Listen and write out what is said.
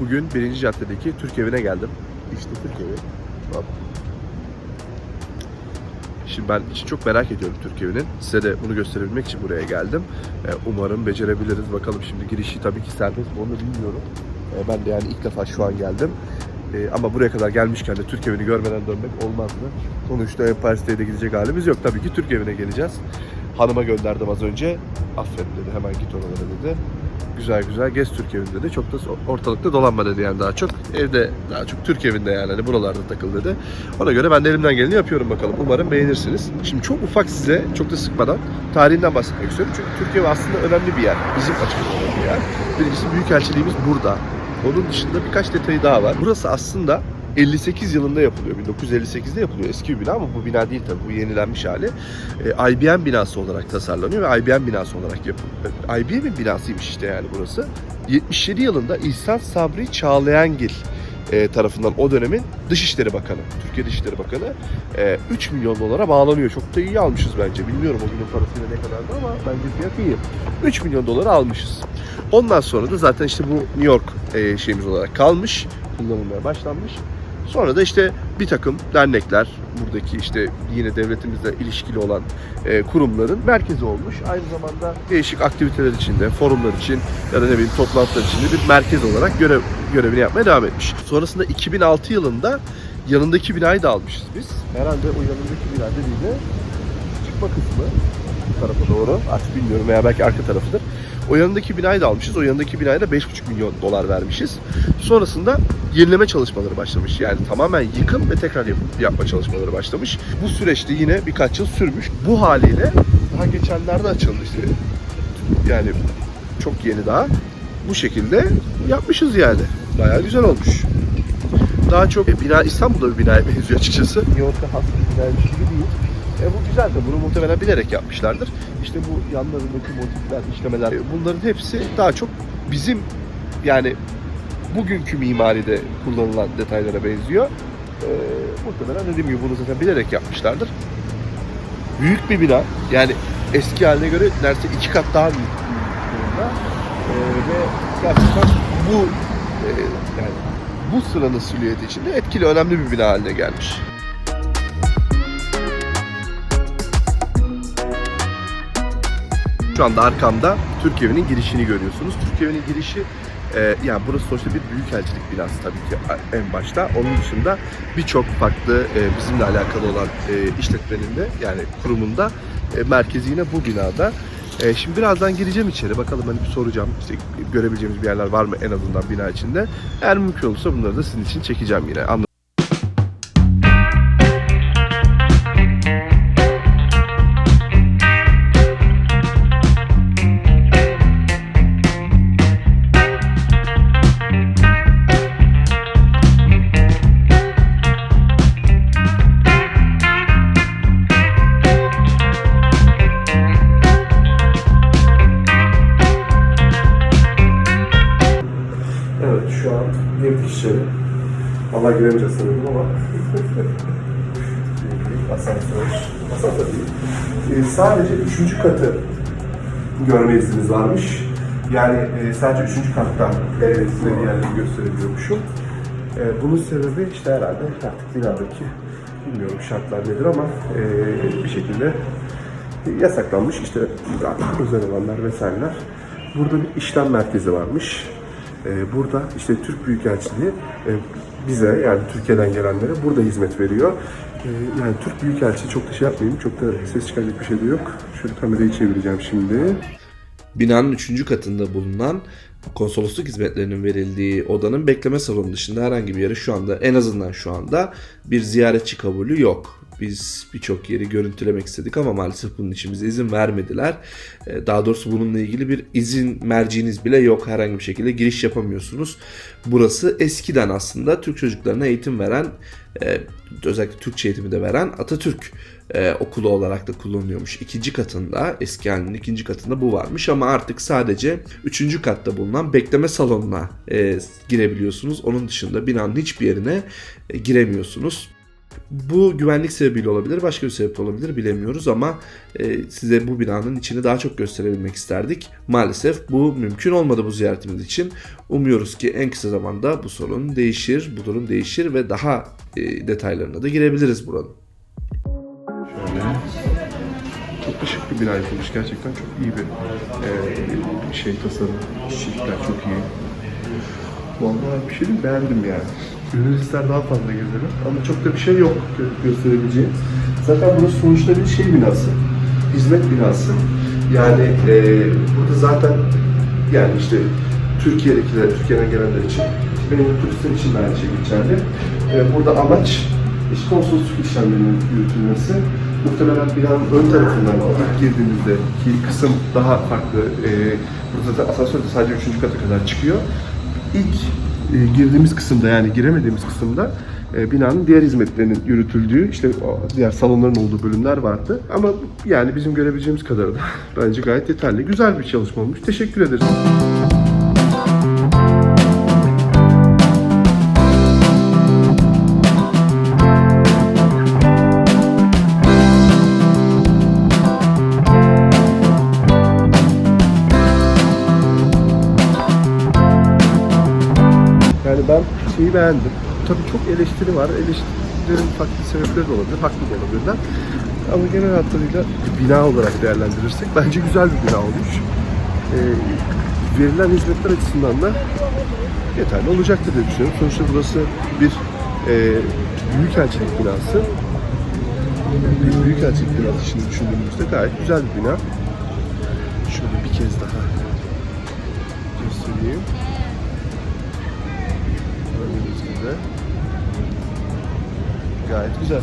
Bugün birinci caddedeki Türk evine geldim. İşte Türk evi. Hop. Şimdi ben işi çok merak ediyorum Türk evinin. Size de bunu gösterebilmek için buraya geldim. Ee, umarım becerebiliriz. Bakalım şimdi girişi tabii ki serbest mi onu bilmiyorum. Ee, ben de yani ilk defa şu an geldim. Ee, ama buraya kadar gelmişken de Türk evini görmeden dönmek olmazdı. Sonuçta Empire State'e gidecek halimiz yok. Tabii ki Türk evine geleceğiz. Hanıma gönderdim az önce. Aferin dedi hemen git oralara dedi. Güzel güzel gez Türk evinde dedi. Çok da ortalıkta dolanma dedi yani daha çok. Evde daha çok Türk evinde yani hani buralarda takıl dedi. Ona göre ben de elimden geleni yapıyorum bakalım. Umarım beğenirsiniz. Şimdi çok ufak size çok da sıkmadan tarihinden bahsetmek istiyorum. Çünkü Türkiye aslında önemli bir yer. Bizim açımızdan bir yer. Birincisi Büyükelçiliğimiz burada. Onun dışında birkaç detayı daha var. Burası aslında 58 yılında yapılıyor. 1958'de yapılıyor. Eski bir bina ama bu bina değil tabii. Bu yenilenmiş hali. E, IBM binası olarak tasarlanıyor ve IBM binası olarak yapılıyor. IBM'in binasıymış işte yani burası. 77 yılında İhsan Sabri Çağlayangil e, tarafından o dönemin Dışişleri Bakanı, Türkiye Dışişleri Bakanı e, 3 milyon dolara bağlanıyor. Çok da iyi almışız bence. Bilmiyorum o günün parasıyla ne kadardı ama bence fiyat iyi. 3 milyon dolara almışız. Ondan sonra da zaten işte bu New York e, şeyimiz olarak kalmış, kullanılmaya başlanmış. Sonra da işte bir takım dernekler, buradaki işte yine devletimizle ilişkili olan e, kurumların merkezi olmuş. Aynı zamanda değişik aktiviteler içinde, forumlar için ya da ne bileyim toplantılar için de bir merkez olarak görev, görevini yapmaya devam etmiş. Sonrasında 2006 yılında yanındaki binayı da almışız biz. Herhalde o yanındaki bina dediğinde çıkma kısmı bu tarafa doğru artık bilmiyorum veya belki arka tarafıdır. O yanındaki binayı da almışız. O yanındaki binaya da 5,5 milyon dolar vermişiz. Sonrasında yenileme çalışmaları başlamış. Yani tamamen yıkım ve tekrar yap- yapma çalışmaları başlamış. Bu süreçte yine birkaç yıl sürmüş. Bu haliyle daha geçenlerde açıldı işte. Yani çok yeni daha. Bu şekilde yapmışız yani. Bayağı güzel olmuş. Daha çok e, bina İstanbul'da bir binaya benziyor açıkçası. New York'ta has bir gibi değil. E, bu güzel de bunu muhtemelen bilerek yapmışlardır. İşte bu yanlarındaki motifler, işlemeler bunların hepsi daha çok bizim yani bugünkü mimaride kullanılan detaylara benziyor. E, muhtemelen dediğim gibi bunu zaten bilerek yapmışlardır. Büyük bir bina. Yani eski haline göre neredeyse iki kat daha büyük bir durumda. E, ve gerçekten bu e, yani bu sıranın silüeti içinde etkili önemli bir bina haline gelmiş. Şu anda arkamda Türk evinin girişini görüyorsunuz. Türk evinin girişi e, yani burası sonuçta bir büyükelçilik binası tabii ki en başta. Onun dışında birçok farklı e, bizimle alakalı olan e, işletmenin de yani kurumunda e, merkezi yine bu binada. E, şimdi birazdan gireceğim içeri. Bakalım hani bir soracağım. İşte görebileceğimiz bir yerler var mı en azından bina içinde. Eğer mümkün olursa bunları da sizin için çekeceğim yine. Anla- girdik içeri. Valla giremeyeceğiz sanırım ama. asansör. Asansör değil. Ee, sadece üçüncü katı görme izniniz varmış. Yani e, sadece üçüncü kattan e, size bir yerleri gösterebiliyormuşum. E, bunun sebebi işte herhalde artık binadaki bilmiyorum şartlar nedir ama e, bir şekilde yasaklanmış işte özel olanlar vesaireler. Burada bir işlem merkezi varmış. Ee, burada işte Türk Büyükelçiliği e, bize yani Türkiye'den gelenlere burada hizmet veriyor. Ee, Yani Türk Büyükelçiliği çok da şey yapmayayım, çok da ses çıkaracak bir şey de yok. Şöyle kamerayı çevireceğim şimdi. Binanın 3. katında bulunan konsolosluk hizmetlerinin verildiği odanın bekleme salonu dışında herhangi bir yere şu anda en azından şu anda bir ziyaretçi kabulü yok. Biz birçok yeri görüntülemek istedik ama maalesef bunun için bize izin vermediler. Ee, Daha doğrusu bununla ilgili bir izin merciniz bile yok. Herhangi bir şekilde giriş yapamıyorsunuz. Burası eskiden aslında Türk çocuklarına eğitim veren, e, özellikle Türkçe eğitimi de veren Atatürk e, okulu olarak da kullanılıyormuş. İkinci katında, eski halinin ikinci katında bu varmış ama artık sadece üçüncü katta bulunan bekleme salonuna e, girebiliyorsunuz. Onun dışında binanın hiçbir yerine giremiyorsunuz. Bu güvenlik sebebiyle olabilir, başka bir sebep de olabilir bilemiyoruz ama e, size bu binanın içini daha çok gösterebilmek isterdik. Maalesef bu mümkün olmadı bu ziyaretimiz için. Umuyoruz ki en kısa zamanda bu sorun değişir, bu durum değişir ve daha e, detaylarına da girebiliriz buranın. Şöyle. Çok da şık bir bina yapılmış. Gerçekten çok iyi bir e, şey tasarım. Çiçekler çok iyi. Vallahi bir şey beğendim yani. Gönül ister daha fazla gezelim. Ama çok da bir şey yok gö- gösterebileceğim. Zaten burası sonuçta bir şey binası. Hizmet binası. Yani e, burada zaten yani işte Türkiye'dekiler, Türkiye'den gelenler için, benim turistler için de aynı şey geçerli. E, burada amaç iş konsolosluk işlemlerinin yürütülmesi. Muhtemelen binanın ön tarafından ilk girdiğimizde ki kısım daha farklı. E, burada da asansör de sadece 3. kata kadar çıkıyor. İlk girdiğimiz kısımda yani giremediğimiz kısımda e, binanın diğer hizmetlerinin yürütüldüğü işte diğer salonların olduğu bölümler vardı. Ama yani bizim görebileceğimiz kadarı da bence gayet yeterli. Güzel bir çalışma olmuş. Teşekkür ederiz. Ben şeyi beğendim. Tabii çok eleştiri var. Eleştirilerin farklı sebepleri de olabilir, haklı da olabilirler. Ama genel hatlarıyla bina olarak değerlendirirsek bence güzel bir bina olmuş. Ee, verilen hizmetler açısından da yeterli olacaktır diye düşünüyorum. Sonuçta burası bir e, büyükelçilik binası. Bir büyükelçilik binası şimdi düşündüğümüzde gayet güzel bir bina. Şöyle bir kez daha göstereyim. Gördüğünüz gibi. Gayet güzel.